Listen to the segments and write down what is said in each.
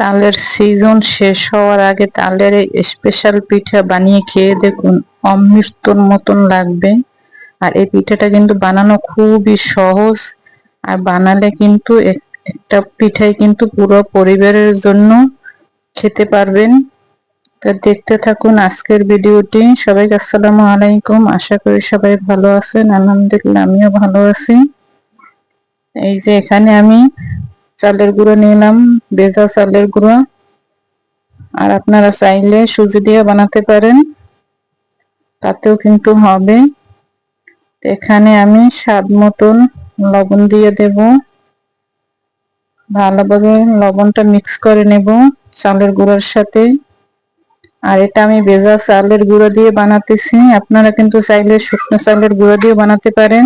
তালের সিজন শেষ হওয়ার আগে তালের স্পেশাল পিঠা বানিয়ে খেয়ে দেখুন, অমৃতর মতন লাগবে। আর এই পিঠাটা কিন্তু বানানো খুবই সহজ। আর বানালে কিন্তু একটা পিঠাই কিন্তু পুরো পরিবারের জন্য খেতে পারবেন। তা দেখতে থাকুন আজকের ভিডিওটি। সবাইকে আসসালামু আলাইকুম। আশা করি সবাই ভালো আছেন। আলহামদুলিল্লাহ, আমিও ভালো আছি। এই যে এখানে আমি চালের গুঁড়ো নিলাম ভেজা চালের গুঁড়ো। আর আপনারা চাইলে সুজি দিয়ে বানাতে পারেন, তাতেও কিন্তু হবে। এখানে আমি স্বাদ মতন লবণ দিয়ে দেব। ভালোভাবে লবণটা মিক্স করে নেব চালের গুঁড়োর সাথে। আর এটা আমি ভেজা চালের গুঁড়ো দিয়ে বানাতেছি। আপনারা কিন্তু চাইলে শুকনো চালের গুঁড়ো দিয়ে বানাতে পারেন।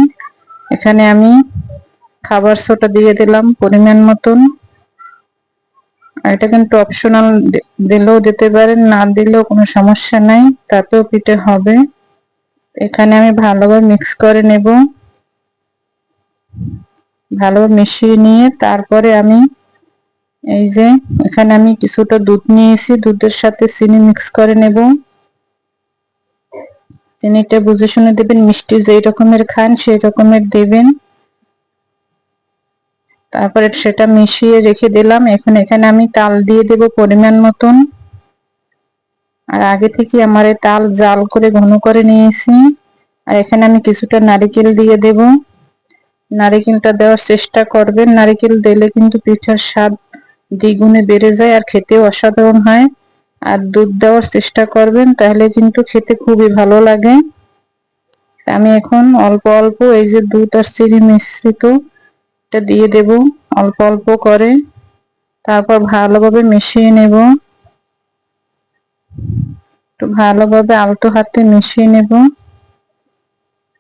এখানে আমি খাবার সোটা দিয়ে দিলাম, পরিমাণ মতন। এটা কিন্তু অপশনাল দিলেও দিতে পারেন, না দিলেও কোনো সমস্যা নাই, তাতেও পিঠে হবে। এখানে আমি ভালোভাবে মিক্স করে নেব। ভালোভাবে মিশিয়ে নিয়ে তারপরে আমি এই যে, এখানে আমি কিছুটা দুধ নিয়েছি, দুধের সাথে চিনি মিক্স করে নেব। চিনিটা বুঝে শুনে দেবেন, মিষ্টি যেই রকমের খান সেই রকমের দেবেন। তারপরে সেটা মিশিয়ে রেখে দিলাম। এখন এখানে আমি তাল দিয়ে দেব পরিমাণ মতন। আর আগে থেকে আমার তাল জাল করে ঘন করে নিয়েছি। আর এখানে আমি কিছুটা নারিকেল দিয়ে দেব। নারিকেলটা দেওয়ার চেষ্টা করবেন। নারিকেল দিলে কিন্তু পিঠার স্বাদ দ্বিগুণে বেড়ে যায় আর খেতেও অসাধারণ হয়। আর দুধ দেওয়ার চেষ্টা করবেন, তাহলে কিন্তু খেতে খুবই ভালো লাগে। আমি এখন অল্প অল্প এই যে দুধ আর চিনি মিশ্রিত এটা দিয়ে দেব, অল্প অল্প করে। তারপর ভালোভাবে মিশিয়ে নেব। একটু ভালোভাবে আলতো হাতে মিশিয়ে নেব।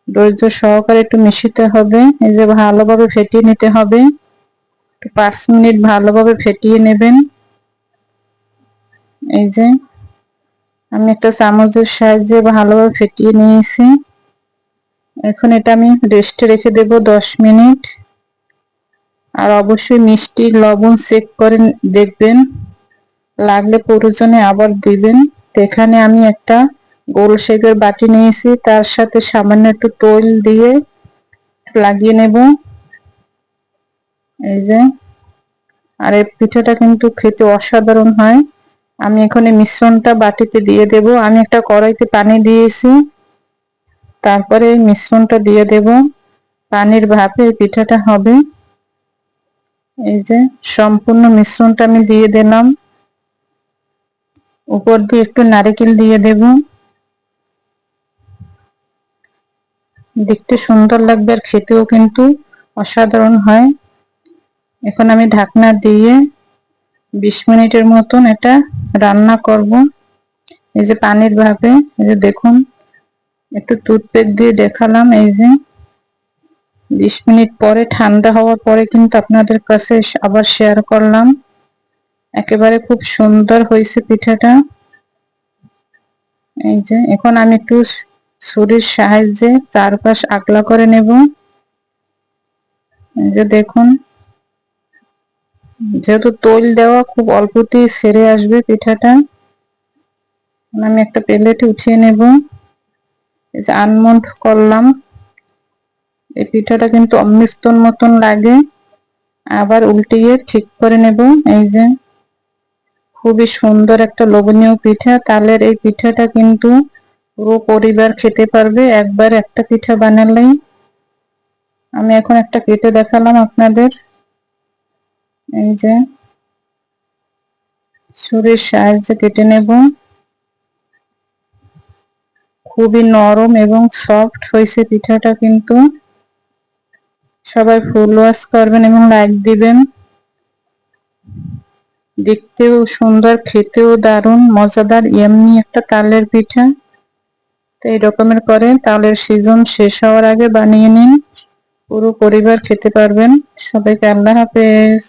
ধৈর্য সহকারে একটু মিশিতে হবে। এই যে ভালোভাবে ফেটিয়ে নিতে হবে। একটু পাঁচ মিনিট ভালোভাবে ফেটিয়ে নেবেন। এই যে আমি একটা চামচের সাহায্যে ভালোভাবে ফেটিয়ে নিয়েছি। এখন এটা আমি রেস্টে রেখে দেব দশ মিনিট। আর অবশ্যই মিষ্টি লবণ চেক করে দেখবেন। লাগলে প্রয়োজনে আবার দিবেন। এখানে আমি একটা গোল শেপের বাটি নিয়েছি। তার সাথে সামান্য একটু তৈল দিয়ে লাগিয়ে নেব। এই যে, আর এই পিঠাটা কিন্তু খেতে অসাধারণ হয়। আমি এখানে মিশ্রণটা বাটিতে দিয়ে দেব। আমি একটা কড়াইতে পানি দিয়েছি। তারপরে মিশ্রণটা দিয়ে দেব। পানির ভাপে পিঠাটা হবে। এই যে সম্পূর্ণ মিশ্রণটা আমি দিয়ে দিলাম। উপর দিয়ে একটু নারিকেল দিয়ে দেব। দেখতে সুন্দর লাগবে আর খেতেও কিন্তু অসাধারণ হয়। এখন আমি ঢাকনা দিয়ে বিশ মিনিটের মতন এটা রান্না করব। এই যে পানির ভাবে এই যে দেখুন, একটু টুথপেক দিয়ে দেখালাম, এই যে। বিশ মিনিট পরে, ঠান্ডা হওয়ার পরে কিন্তু আপনাদের কাছে আবার শেয়ার করলাম। একেবারে খুব সুন্দর হয়েছে পিঠাটা। এই যে, এখন আমি একটু ছুরির সাহায্যে চারপাশ আগলা করে নেব। এই যে দেখুন, যেহেতু তৈল দেওয়া খুব অল্পতেই সেরে আসবে পিঠাটা। আমি একটা প্লেটে উঠিয়ে নেব। আনমন্ড করলাম। এই পিঠাটা কিন্তু অমৃতন মতন লাগে। আবার উল্টিয়ে ঠিক করে নেব। এই যে খুবই সুন্দর একটা লোভনীয় পিঠা। তালের এই পিঠাটা কিন্তু পুরো পরিবার খেতে পারবে। একবার একটা পিঠা বানালেই। আমি এখন একটা কেটে দেখালাম আপনাদের। এই যে ছুরির সাহায্যে কেটে নেব। খুবই নরম এবং সফট হয়েছে পিঠাটা কিন্তু। সবাই ফুল ওয়াশ করবেন এবং লাইক দিবেন। দেখতেও সুন্দর, খেতেও দারুণ, মজাদার এমনি একটা তালের পিঠা। তো এই রকমের করে তালের সিজন শেষ হওয়ার আগে বানিয়ে নিন। পুরো পরিবার খেতে পারবেন। সবাইকে আল্লাহ হাফেজ।